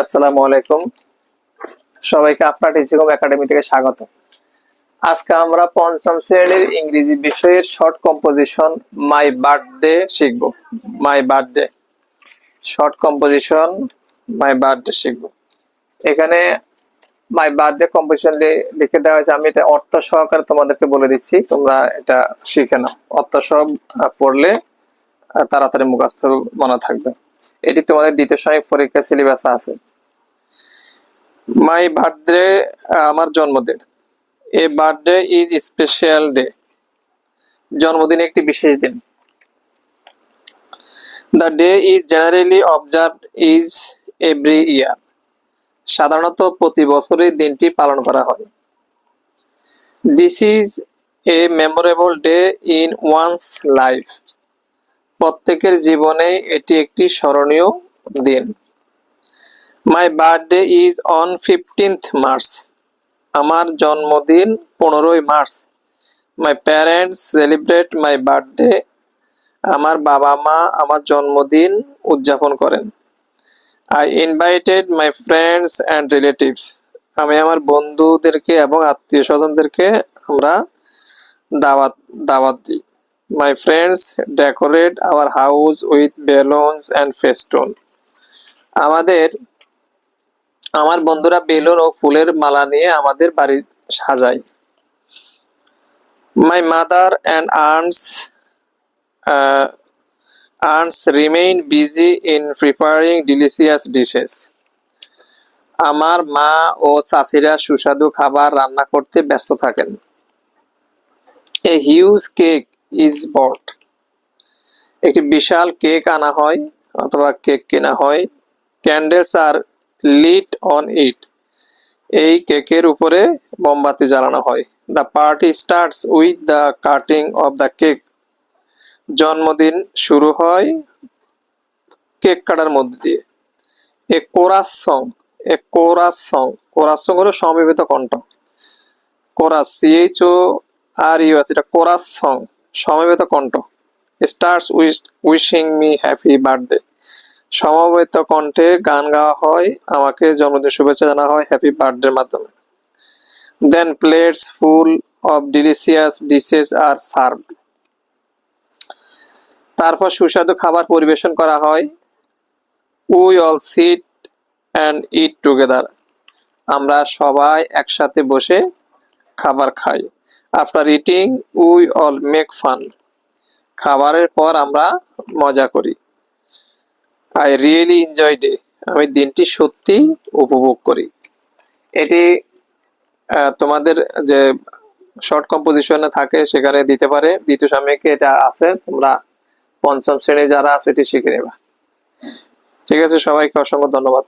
আসসালামু আলাইকুম। সবাইকে আপনার টিচিকম একাডেমি থেকে স্বাগত। আজকে আমরা পঞ্চম শ্রেণির ইংরেজি বিষয়ের শর্ট কম্পোজিশন মাই বার্থডে শিখব। My birthday. Short composition my birthday শিখব। এখানে মাই বার্থডে কম্পোজিশন লিখে দেওয়া হয়েছে, আমি এটা অর্থ সহকারে তোমাদেরকে বলে দিচ্ছি, তোমরা এটা শিখে নাও। অর্থ সহ পড়লে তাড়াতাড়ি মুখস্থ মনে থাকবে। এটি তোমাদের দ্বিতীয় সাময়িক পরীক্ষা সিলেবাসে আছে। মাই বার্থডে আমার জন্মদিন। A birthday is special day জন্মদিন একটি বিশেষ দিন। The day is generally observe is every year সাধারণত প্রতি বছরই দিনটি পালন করা হয়। This is a memorable day in one's life প্রত্যেকের জীবনে এটি একটি স্মরণীয় দিন। My birthday is on fifteenth March আমার জন্মদিন পনেরোই March my parents celebrate my birthday আমার বাবা মা আমার জন্মদিন উদযাপন করেন। I invited my friends and relatives আমি আমার বন্ধুদেরকে এবং আত্মীয় স্বজনদেরকে আমরা দাওয়াত দাওয়াত দিই। My friends decorate our house with balloons and festoon আমাদের, আমার বন্ধুরা বেলুন ও ফুলের মালা নিয়ে আমাদের বাড়ি সাজায়। My mother and earns earns remain busy in preparing delicious dishes আমার মা ও চাষিরা সুস্বাদু খাবার রান্না করতে ব্যস্ত থাকেন। A huge cake is bought একটি বিশাল কেক আনা হয় অথবা কেক কেনা হয়। Candles are lit on it এই কেকের উপরে মোমবাতি জ্বালানো হয়। The party starts with the cutting of the cake জন্মদিন শুরু হয় কেক কাটার মধ্যে দিয়ে। A chorus song, a chorus song. Chorus song হলো সমবেত কণ্ঠ। Chorus C H O R U U S এটা কোরাস সং। সমবেত কণ্ঠ। Stars wish me happy birthday সমবেত কণ্ঠে গান গাওয়া হয়, আমাকে জন্মদিন শুভেচ্ছা জানা হয় হ্যাপি বার্থডের মাধ্যমে। Then plates full of delicious dishes are serve তারপর সুস্বাদু খাবার পরিবেশন করা হয়। We all sit and eat together আমরা সবাই একসাথে বসে খাবার খাই। After eating we all make fun খাবারের পর আমরা মজা করি। আই রিয়েলি এনজয় ডে আমি দিনটি সত্যি উপভোগ করি। এটি তোমাদের যে শর্ট কম্পোজিশনে থাকে, সেখানে দিতে পারে। দ্বিতীয় সাময়িকে এটা আছে, তোমরা পঞ্চম শ্রেণি যারা আছে এটি শিখে নেবা। ঠিক আছে, সবাইকে অসংখ্য ধন্যবাদ।